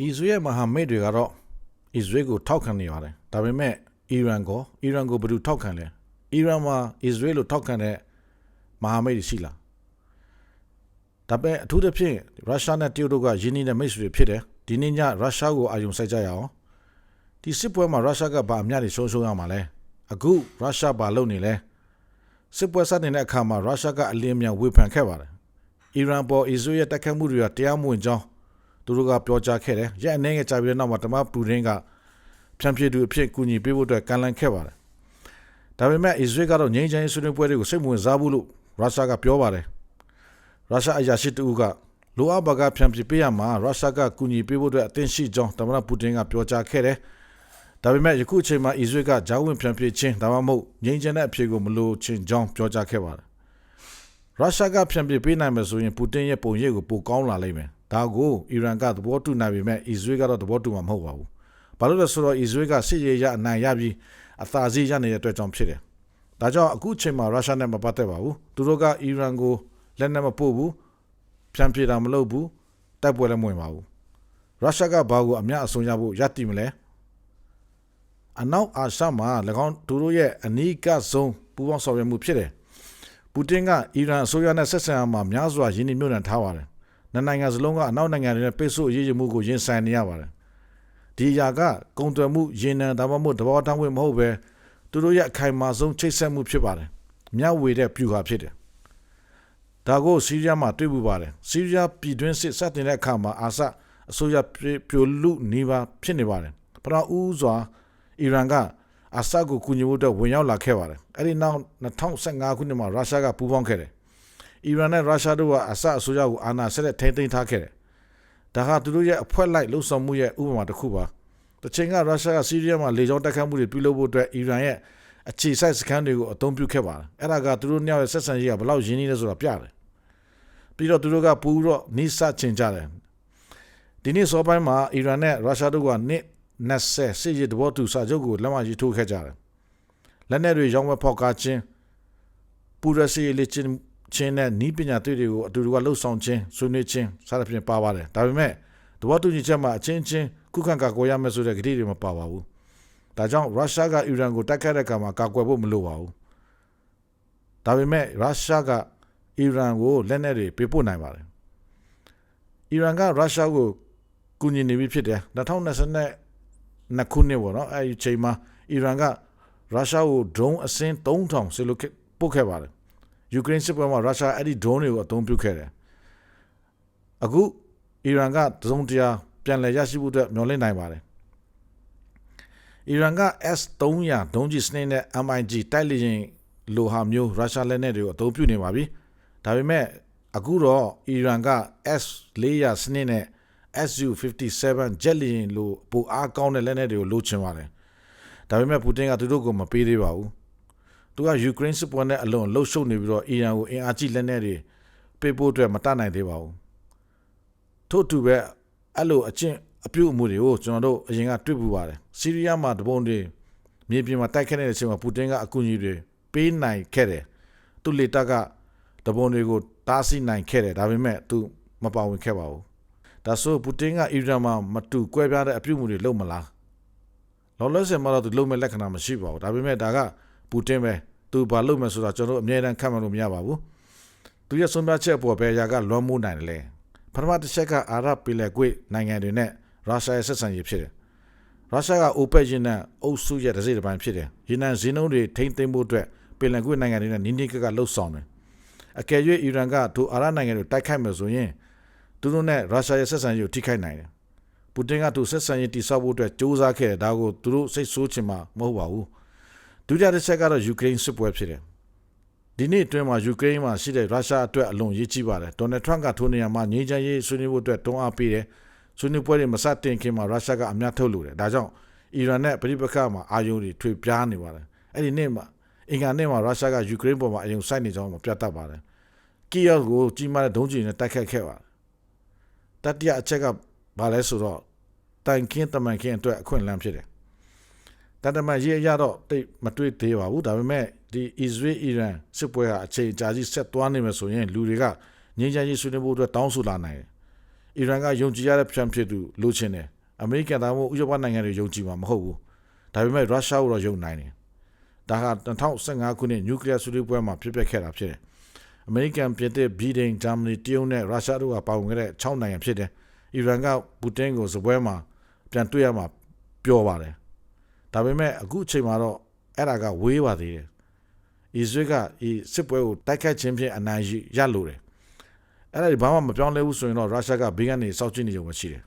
အစ္စရေးမဟာမိတ်တွေကတော့အစ္စရေးကိုထောက်ခံနေပါတယ်ဒါပေမဲ့အီရန်ကိုအီရန်ကိုဘယ်သူထောက်ခံလဲအီရန်မှာအစ္စရေးလိုထောက်ခံတဲ့မဟာမိတ်တွေရှိလားဒါပေမဲ့အထူးသဖြင့်ရုရှားနဲ့တရုတ်တို့ကယင်းနှိမ့်တဲ့မိတ်ဆွေတွေဖြစ်တယ်ဒီနေ့ညရုရှားကိုအာရုံစိုက်ကြရအောင်ဒီစစ်ပွဲမှာရုရှားကဘာအများကြီးဆုံးရှုံးရမှာလဲအခုရုရှားဘာလုပ်နေလဲစစ်ပွဲစတင်တဲ့အခါမှာရုရှားကအလင်းမြန်ဝေဖန်ခဲ့ပါတယ်အီရန်ပေါ်အစ္စရေးရဲ့တိုက်ခတ်မှုတွေကတရားမဝင်ကြောင်း သူတို့ကပြောကြားခဲ့တယ်။ရက်အနေငယ်ကြာပြီးတဲ့နောက်မှာတမပူရင်းကဖြန့်ဖြည့်သူအဖြစ်ကူညီပေးဖို့အတွက်ကန့်လန့်ခဲ့ပါတယ်။ဒါပေမဲ့အစ္စရေးကတော့ငြိမ်းချမ်းရေးဆွေးနွေးပွဲတွေကိုစိတ်ဝင်စားဘူးလို့ရုရှားကပြောပါတယ်။ရုရှားအရာရှိတူကလိုအပ်ပါကဖြန့်ဖြည့်ပေးရမှာရုရှားကကူညီပေးဖို့အတွက်အသင့်ရှိကြောင်းတမပူတင်ကပြောကြားခဲ့တယ်။ဒါပေမဲ့ယခုအချိန်မှာအစ္စရေးကဂျာဝင်ဖြန့်ဖြည့်ခြင်းဒါမှမဟုတ်ငြိမ်းချမ်းတဲ့အဖြစ်ကိုမလိုချင်ကြောင်းပြောကြားခဲ့ပါတယ်။ရုရှားကဖြန့်ဖြည့်ပေးနိုင်မယ်ဆိုရင်ပူတင်ရဲ့ပုံရိပ်ကိုပိုကောင်းလာလိမ့်မယ်။ ဒါကိုအီရန်ကသဘောတူနိုင်ပေမဲ့အစ္စရေးကတော့သဘောတူမှာမဟုတ်ပါဘူး။ဘာလို့လဲဆိုတော့အစ္စရေးကစစ်ရေးရအနိုင်ရပြီးအသာစီးရနေတဲ့အတွက်ကြောင့်ဖြစ်တယ်။ဒါကြောင့်အခုချိန်မှာရုရှားနဲ့မပတ်သက်ပါဘူး။သူတို့ကအီရန်ကိုလက်နက်မပို့ဘူး။ဖြန့်ပြေတာမလုပ်ဘူး။တိုက်ပွဲလည်းမဝင်ပါဘူး။ရုရှားကဘာကိုအများအဆုံးရဖို့ရည်တည်မလဲ။အနောက်အာရှမှာ၎င်းသူတို့ရဲ့အနီးကပ်ဆုံးပူးပေါင်းဆောင်ရွက်မှုဖြစ်တယ်။ပူတင်ကအီရန်အစိုးရနဲ့ဆက်ဆံအောင်မှာများစွာရင်းနှီးမြှုပ်နှံထားပါတယ်။ နှစ်နိုင်ငံစလုံးကအနောက်နိုင်ငံတွေနဲ့ပိတ်ဆို့အရေးယူမှုကိုရင်ဆိုင်နေရပါတယ်။ဒီအရာကကုန်သွယ်မှုရင်းနှံဒါမှမဟုတ်တဘောတန်းဝင်မဟုတ်ပဲသူတို့ရဲ့အခိုင်အမာဆုံးချိတ်ဆက်မှုဖြစ်ပါတယ်။မြဝေတဲ့ပြူဟာဖြစ်တယ်။ဒါကိုဆီးရီးယားမှာတွေ့ပူပါတယ်။ဆီးရီးယားပြည်တွင်းစစ်စတင်တဲ့အခါမှာအာဆတ်အစိုးရပြိုလူနေပါဖြစ်နေပါတယ်။ပထမဦးစွာအီရန်ကအဆတ်ကိုကူညီဖို့အတွက်ဝင်ရောက်လာခဲ့ပါတယ်။အဲဒီနောက်2015ခုနှစ်မှာရုရှားကပူးပေါင်းခဲ့တယ်။ အီရန်နဲ့ရုရှားတို့ကအဆတ်အစိုးရကိုအာဏာဆက်လက်ထိန်းသိမ်းထားခဲ့တယ်။ဒါကသူတို့ရဲ့အဖွဲ့လိုက်လှုပ်ဆောင်မှုရဲ့ဥပမာတစ်ခုပါ။တစ်ချိန်ကရုရှားကဆီးရီးယားမှာလေကြောင်းတိုက်ခိုက်မှုတွေပြုလုပ်ဖို့အတွက်အီရန်ရဲ့အခြေစိုက်စခန်းတွေကိုအသုံးပြုခဲ့ပါတယ်။အဲ့ဒါကသူတို့ညရဲ့ဆက်ဆံရေးကဘလောက်ရင်းနှီးလဲဆိုတာပြတယ်။ပြီးတော့သူတို့ကပူတော့နိစချင်ကြတယ်။ဒီနေ့စောပိုင်းမှာအီရန်နဲ့ရုရှားတို့ကနှစ်20စစ်ရေးတဘောတူစာချုပ်ကိုလက်မှတ်ရေးထိုးခဲ့ကြတယ်။လက်နက်တွေရောင်းဝယ်ဖောက်ကားခြင်းပူရစီလေချင်း ချင်းနဲ့နီးပညာတွေတွေကိုအတူတူကလှုပ်ဆောင်ခြင်းဆွေးနွေးခြင်းစသဖြင့်ပါပါတယ်။ဒါပေမဲ့တဘောတူညီချက်မှာအချင်းချင်းခုခံကာကွယ်ရမယ်ဆိုတဲ့ကတိတွေမပါပါဘူး။ဒါကြောင့်ရုရှားကအီရန်ကိုတိုက်ခိုက်တဲ့အခါမှာကာကွယ်ဖို့မလိုပါဘူး။ဒါပေမဲ့ရုရှားကအီရန်ကိုလက်နက်တွေပေးပို့နိုင်ပါတယ်။အီရန်ကရုရှားကိုကူညီနေပြီဖြစ်တယ်2020နှစ်ခုနှစ်ပေါ့နော်အဲဒီချိန်မှာအီရန်ကရုရှားကို drone အစင်း3000ဆီလိုပို့ခဲ့ပါတယ် ယူကရိန်းစစ်ပွဲမှာရုရှားအဲ့ဒီ drone တွေကိုအသုံးပြုခဲ့တယ်အခုအီရန်ကသုံးတရားပြန်လည်ရရှိဖို့အတွက်မျှော်လင့်နိုင်ပါတယ်အီရန်က S300 ဒုံးကျည်စနစ်နဲ့ MiG တိုက်လေယာဉ်လိုဟာမျိုးရုရှားလက်နက်တွေကိုအသုံးပြုနေပါပြီဒါပေမဲ့အခုတော့အီရန်က S400 စနစ်နဲ့ SU57 ဂျက်လီယင်လိုပိုအားကောင်းတဲ့လက်နက်တွေကိုလိုချင်ပါတယ်။ဒါပေမဲ့ပူတင်ကသူတို့ကိုမပေးသေးပါဘူး။ သူကယူကရိန်းစစ်ပွဲနဲ့အလွန်လှုပ်ရှုပ်နေပြီးတော့အီရန်ကိုအင်အားကြီးလက်နက်တွေပေးဖို့အတွက်မတတ်နိုင်သေးပါဘူး။ထို့တူပဲအဲ့လိုအကျင့်အပြုအမူတွေကိုကျွန်တော်တို့အရင်ကတွေ့ပူပါတယ်။ဆီးရီးယားမှာတပုံတွေမြေပြင်မှာတိုက်ခတ်နေတဲ့အချိန်မှာပူတင်ကအကူအညီတွေပေးနိုင်ခဲ့တယ်။သူ့လေတပ်ကတပုံတွေကိုတားဆီးနိုင်ခဲ့တယ်ဒါပေမဲ့သူမပါဝင်ခဲ့ပါဘူး။ဒါဆိုပူတင်ကအီရန်မှာမတူကွဲပြားတဲ့အပြုအမူတွေလုပ်မလားလောလောဆယ်မှာတော့သူလုပ်မဲ့လက္ခဏာမရှိပါဘူးဒါပေမဲ့ဒါက ပူတင်ပဲသူဘာလုပ်မယ်ဆိုတာကျွန်တော်တို့အမြဲတမ်းခန့်မှန်းလို့မရပါဘူးသူရဲ့ဆုံးဖြတ်ချက်အပေါ်ဘယ်အရာကလွန်မိုးနိုင်တယ်လဲပထမတစ်ချက်ကအာရဗ်ပင်လယ်ကွေ့နိုင်ငံတွေနဲ့ရုရှားရဲ့ဆက်ဆံရေးဖြစ်တယ်ရုရှားက OPEC ရင်းနဲ့အုပ်စုရဲ့တစ်စိတ်တစ်ပိုင်းဖြစ်တယ်ရင်းနှံဈေးနှုန်းတွေထိမ့်သိမ်းဖို့အတွက်ပင်လယ်ကွေ့နိုင်ငံတွေနဲ့နင်းနေကကလှုပ်ဆောင်တယ်အကယ်၍အီရန်ကသူအာရဗ်နိုင်ငံတွေတိုက်ခိုက်မယ်ဆိုရင်သူတို့နဲ့ရုရှားရဲ့ဆက်ဆံရေးကိုထိခိုက်နိုင်တယ်ပူတင်ကသူဆက်ဆံရေးတိစောက်ဖို့အတွက်စ조사ခဲ့တယ်ဒါကိုသူတို့စိတ်ဆိုးချင်မှာမဟုတ်ပါဘူး ဒုတိယတစ်ချက်ကတော့ယူကရိန်းစစ်ပွဲဖြစ်တယ်ဒီနေ့အတွင်းမှာယူကရိန်းမှာရှိတဲ့ရုရှားအတွက်အလွန်ရေးကြီးပါတယ်ဒေါ်နယ်ထရန့်ကထိုနေရာမှာငြိမ်းချမ်းရေးဆွေးနွေးဖို့အတွက်တွန်းအားပေးတယ်ဆွေးနွေးပွဲတွေမစတင်ခင်မှာရုရှားကအများထုတ်လို့တယ်ဒါကြောင့်အီရန်နဲ့ပြည်ပခါမှာအာယုံတွေထွေပြားနေပါတယ်အဲ့ဒီနေ့မှာအင်္ဂါနေ့မှာရုရှားကယူကရိန်းပေါ်မှာအယုံစိုက်နေကြောင်းပြတ်တတ်ပါတယ်ကီယက်ကိုကြီးမားတဲ့ဒုံးကျည်နဲ့တိုက်ခတ်ခဲ့ပါတယ်တတိယအချက်ကဘာလဲဆိုတော့တိုင်ခင်းတမန်ခင်းအတွက်အခွင့်အလမ်းဖြစ်တယ် တန်တမန်ရေးရတော့တိတ်မတွေ့သေးပါဘူးဒါပေမဲ့ဒီ Israel Iran စစ်ပွဲဟာအချိန်ကြာကြီးဆက်သွားနေမယ်ဆိုရင်လူတွေကငြိမ်းချမ်းရေးဆွေးနွေးဖို့အတွက်တောင်းဆိုလာနိုင်တယ်အီရန်ကယုံကြည်ရတဲ့ဖြန့်ဖြစ်သူလိုချင်တယ်အမေရိကန်သားမို့ဥရောပနိုင်ငံတွေယုံကြည်မှာမဟုတ်ဘူးဒါပေမဲ့ရုရှားကိုတော့ယုံနိုင်တယ်ဒါဟာ2015ခုနှစ်နျူကလ িয়ার ဆွေးနွေးပွဲမှာဖြစ်ပျက်ခဲ့တာဖြစ်တယ်အမေရိကန်ပြည်သစ်ဗြိတိန်ဂျာမနီတရုတ်နဲ့ရုရှားတို့ကပါဝင်ခဲ့တဲ့6နိုင်ငံဖြစ်တယ်အီရန်ကပူတင်ကိုစပွဲမှာပြန်တွေ့ရမှာပြောပါတယ် ဒါပေမဲ့အခုအချိန်မှာတော့အဲ့ဒါကဝေးပါသေးတယ်အစ္စရေးကဒီစစ်ပွဲကိုတိုက်ခတ်ခြင်းဖြင့်အနိုင်ရလို့တယ်အဲ့ဒါဒီဘာမှမပြောင်းလဲဘူးဆိုရင်တော့ရုရှားကဘေးကနေစောင့်ကြည့်နေကြမှာရှိတယ်